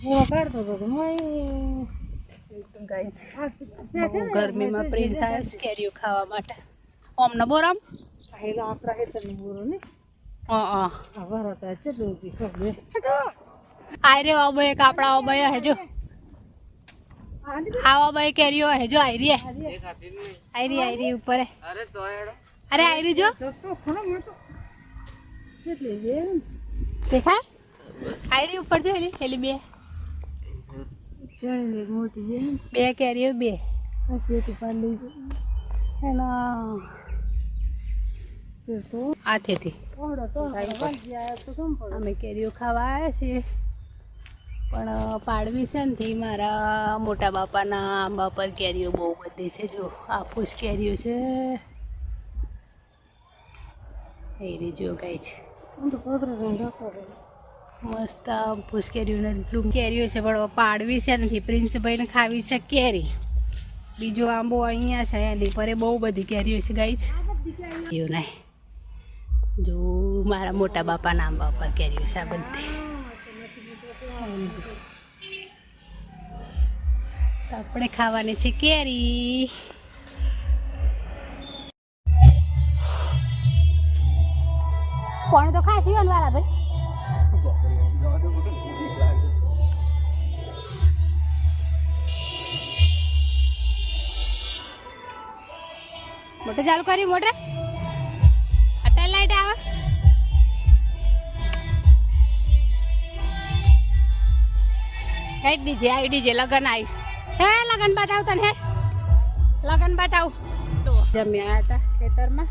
પૂરો કાઢતો હતો ગરમીમાં પ્રિન્સ આવ્યો છે કેરીઓ ખાવા માટે ઓમ બોરામ બોર આપણા હેતરનું પૂરો ને હા હા આ ભરતા ચેટલું હતી ખબર આઈ રે એક આપણા ભાઈ હેજો આવા ભાઈ કેરીઓ હેજો આઈ રી આઈ રી આઈ ઉપર. અરે જો તો ખણો મોટો કેટલી છે દેખાય ઉપર જો એલી હેલી બે બે કેરીઓ બે. હાથેથી. અમે કેરીઓ ખાવા આવ્યા છીએ. પણ પાડવી છે ને થી મારા મોટા બાપાના આંબા પર કેરીઓ બહુ બધી છે. જો આફૂસ કેરીઓ છે. એ રીજો ગઈ છે. મસ્ત આફૂસ કેરીઓને એટલું કેરીઓ છે, પણ પાડવી છે નથી પ્રિન્સભાઈને ખાવી છે કેરી. બીજો આંબો અહીંયા છે એની પરે બહુ બધી કેરીઓ છે ગઈ છે એવું નહીં જો, મારા મોટા બાપાના આંબા પર કેરીઓ છે, આ બધી. આપણે ખાવાની છે કેરી. કોણ તો ખાસી વાળા ભાઈ મોટર ચાલુ કરી મોટર? અટલ લાઈટ આવે? કઈ ડીજે આવી, ડીજે લગન આવ્યું હે, લગન બતાવ તને હે? લગન બતાવ. જમ્યા હતા ખેતરમાં,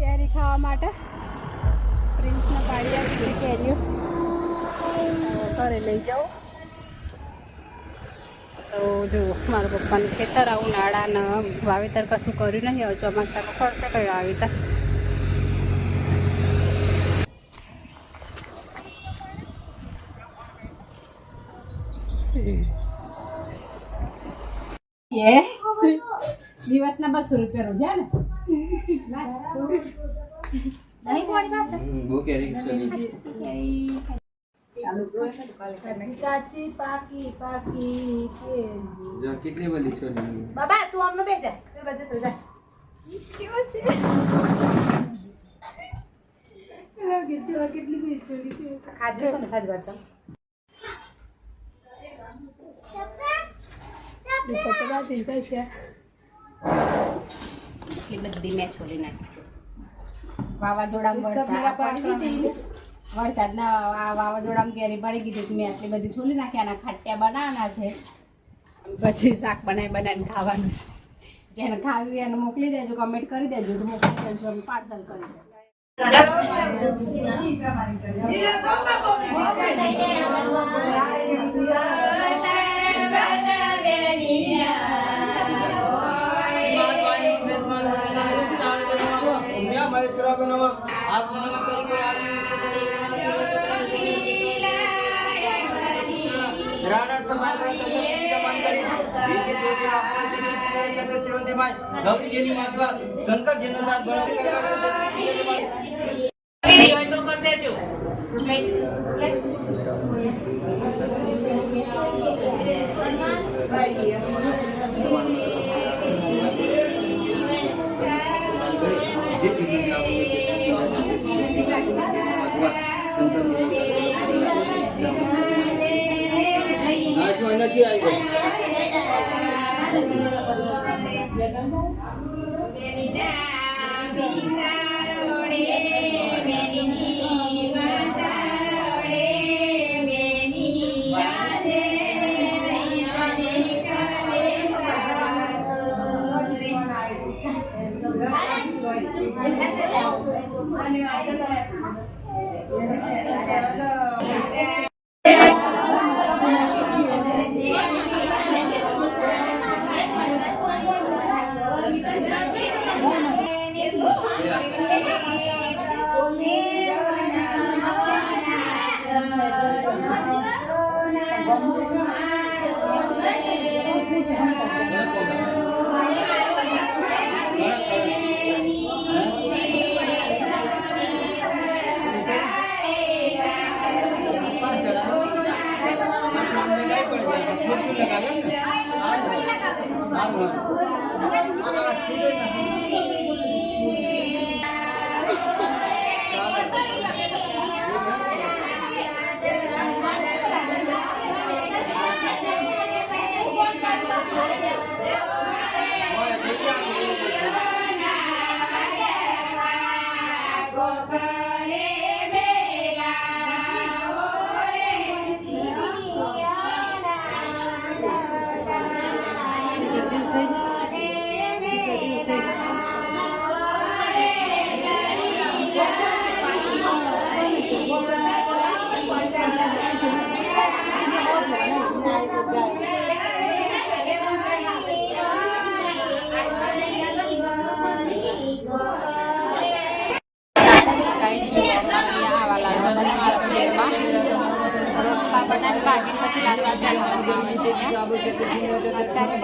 કેરી ખાવા માટે. પ્રિન્સને પાડી આપી કેરીઓ. ઘરે લઈ જાઉં તો જો મારા પપ્પાનું ખેતર આવું નાળાના વાવેતર કશું કર્યું નહીં હવે ચોમાસામાં કરશે કયું વાવેતર. દિવસના બસો રૂપિયા રોજ ને? નહીં કોની પાસે બહુ કેરી કાચી પાકી પાકી કેરી. જો કેટલી બધી છોડી બાબા તું અમને બે જા તું બધે તો જા કેવો છે એલા ગીચો કેટલી બધી છોરી છે ખાજો તો ને ખાજ વાળતા દીપક તો બાદ ચિંતા છે એટલી બધી મેં છોડી નાખી વરસાદના આ વાવાઝોડામાં કેરી પડી ગઈ હતી, મેં આટલી બધી છોલી નાખી, આના ખાટિયા બનાવવાના છે. પછી શાક બનાવી, બનાવીને ખાવાનું છે. જેને ખાવી એને મોકલી દેજો કમેન્ટ કરી દેજો તો મોકલી દેજો અમે પાર્સલ કરી દેજો જેની માધવા શંકર જેનો દાસ નથી બનાવી બાકી પછી લાડવા ચડવામાં આવે છે. અત્યારે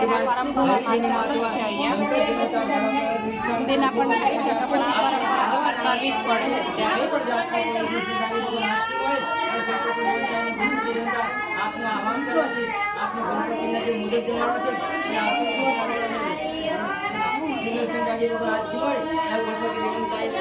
પણ કરવી જ પડે છે અત્યારે. આપને ગણપતિના જે મુદત જમાડવા છે, એ આવતી આજથી મળે ગણપતિ દેવન થાય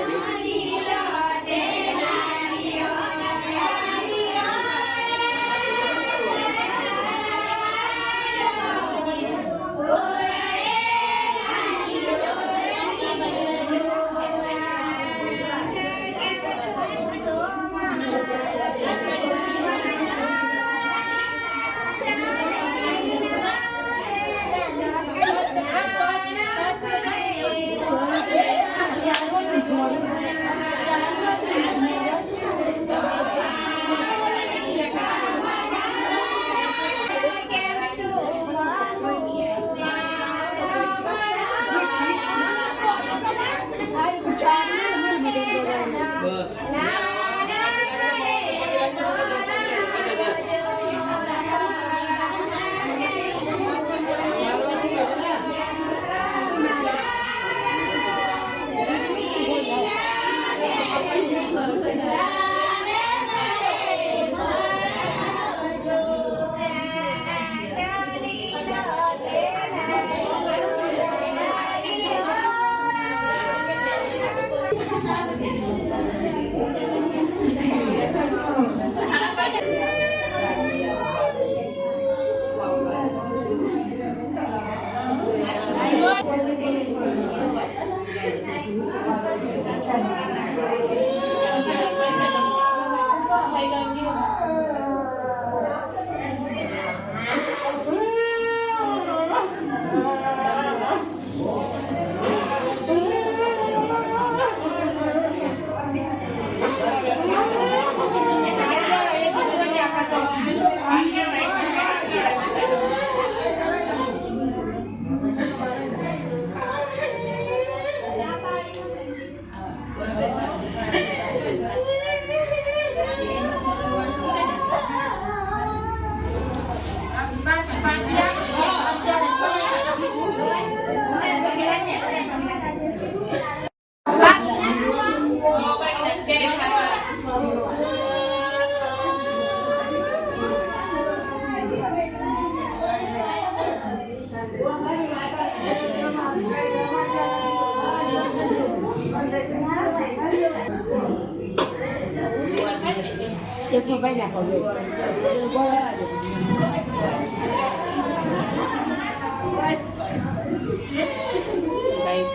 ભાઈ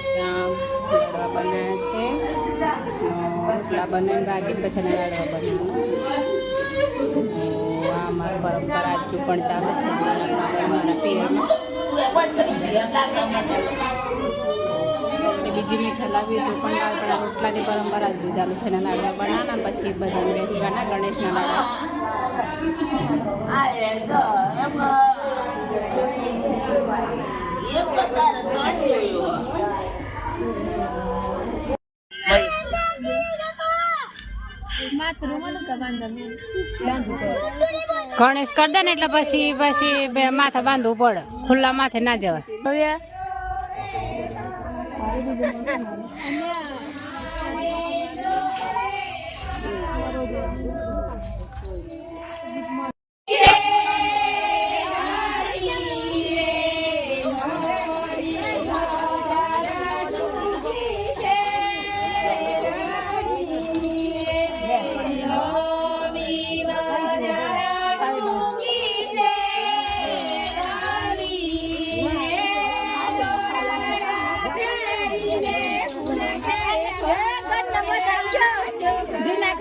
લાડવા બનાવ્યા છે રોટલા બનાવીને બાકી પછી લાડવા બનાવ્યા આ અમારી પરંપરા હજુ પણ ચાલે છે અમારા પીરમાં બીજી મીઠા લાવી તો પણ આપણા રોટલાની પરંપરા જ ચાલુ છે. ને લાડવા બનાવવાના પછી બધા વેચવાના ગણેશના લાડવા. ગણેશ કરી દે ને એટલે પછી પછી માથા માથે બાંધવું પડે. ખુલ્લા માથે ના જવાય. Thank you.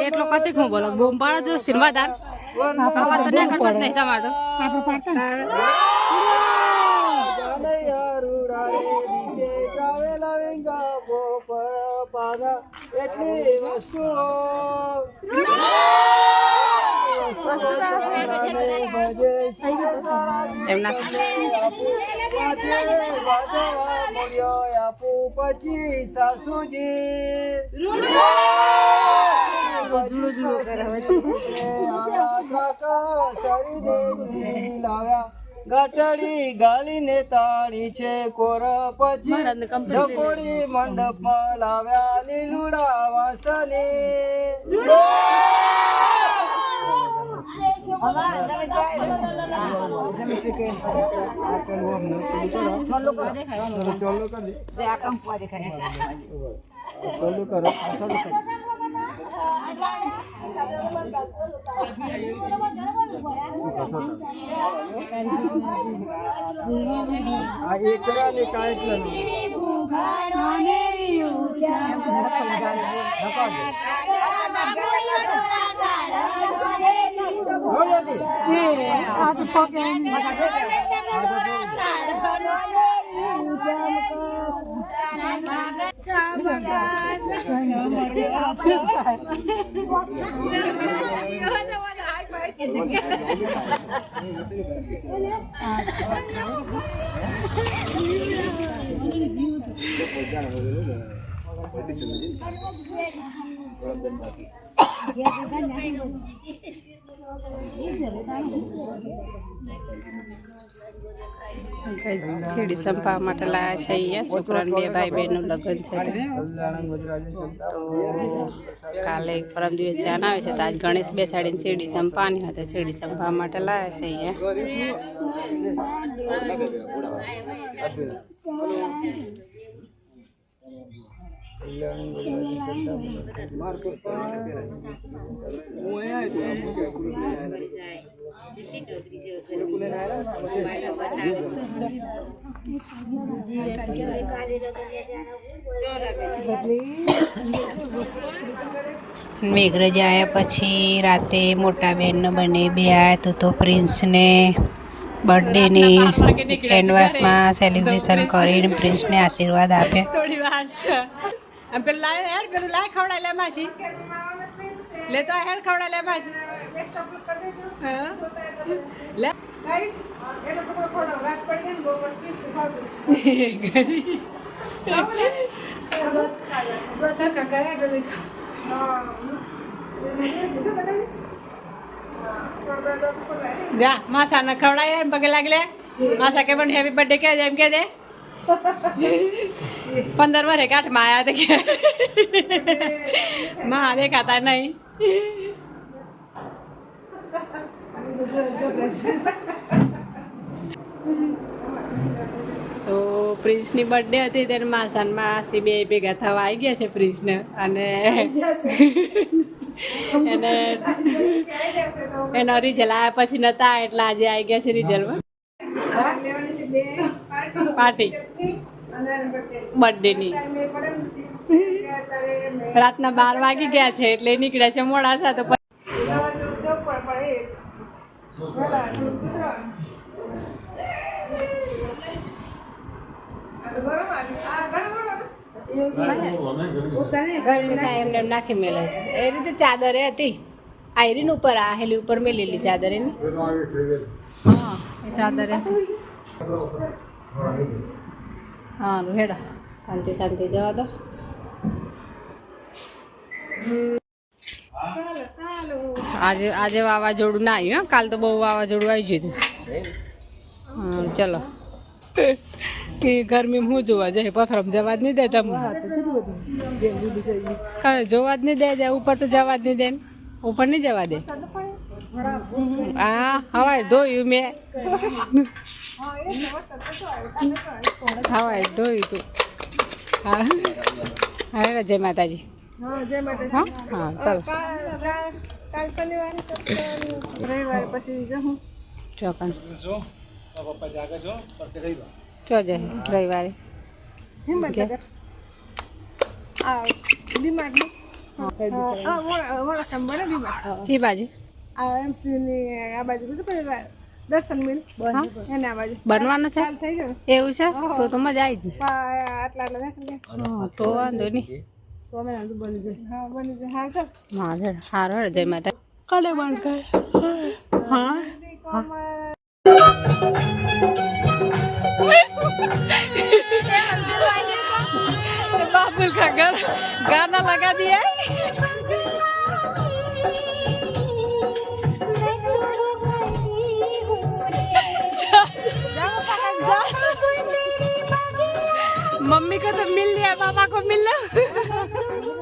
એટલો કતિક હું બોલો? બૂમ પાડો જો સ્થિર વધાર આવા તો ના કરતો જ નહીં તમારો. તો જાનૈયા રૂડા એટલી વસ્તુઓ એમના આપું પછી સાસુજી ગાટડી ગાલીને તાણી છે કોર પછી ઢકોડી મંડપમાં લાવ્યા લીલુડા વાસની চল্লু করো एकरा निकाय ढका दे કરો ચાલુ કરો આ એકરા ને કાંઈ છેડી સંપાવવા માટે લાયા છે અહીંયા. છોકરાને બે ભાઈ બહેનનું લગ્ન છે તો કાલે પરમ દિવસ જાન આવે છે, તો આજ ગણેશ બેસાડીને શેરડી સંપાની હતી શેરડી સંપાવવા માટે લાયા છે અહીંયા. મેઘરજ આવ્યા પછી રાતે મોટા બહેનનો બને બે આવ્યા તો તો પ્રિન્સને બર્થડેની કેનવાસમાં સેલિબ્રેશન કરીને પ્રિન્સને આશીર્વાદ આપ્યા આમ પેલું લાય હેડ પેલું લાય ખવડાય લે માસી. લે તો હેડ ખવડાય લે માસી. લે. જા માસા ને ખવડાય પગે લાગલે માસા કે પણ હેપી બર્થડે કે એમ કે દે પંદર વર્ષે કાઠમાં આયા તો કે. માં દેખાતા નહીં. તો પ્રિન્સની બર્થડે હતી તેને માસાનમાં સી બે ભેગા થવા આવી ગયા છે પ્રિન્સને. અને એને એનો રિઝલ્ટ આવ્યા પછી નતા, એટલે આજે આવી ગયા છે રિઝલ્ટમાં પાર્ટી. બર્થડેની રાતના બાર વાગી ગયા છે એટલે નીકળ્યા છે મોડાસા તો પછી ગરમી થાય એમને એમ નાખી મેલે. એ રીતે ચાદરે હતી. આયરીન ઉપર આ હેલી ઉપર મેલેલી ચાદર એની હા એ ચાદરે હતી. હા નું હેડા શાંતિ શાંતિ જવા દો આજે આજે વાવાઝોડું ના આવ્યું? કાલ તો બહુ વાવાઝોડું આવી ગયું હતું. ચલો. એ ગરમી હું જોવા જાય? પથરમ જવા જ નહીં દે તમે જોવા જ નહીં દે જાય ઉપર તો જવા જ નહીં દે ઉપર નહીં જવા દે? હા હવાય ધોયું મેં. હવાય ધોયું તું. હા. હા જય માતાજી. હા જય માતાજી. હા? હા ચાલો. કાલ શનિવારે રવિવારે પછી જવું ચોકન ચો જાય રવિવારે. હા ચી બાજુ. આ એમસી ની આ બાજુ દર્શન મિલ એને આ બાજુ બનવાનું છે ચાલ થઈ ગયું એવું છે તો તો મજા આવી જશે આ આટલા આટલા દેખાય છે. હા, તો વાંધો નહીં સ્વામિનારાયણ તો બની જાય હા બની જાય હાલ ચાલ હા હેડ હારું હેડ જય માતા કાલે બંધ થાય હા बाबुल का गाना गाना लगा दिया मम्मी को तो मिल लिया पापा को मिलना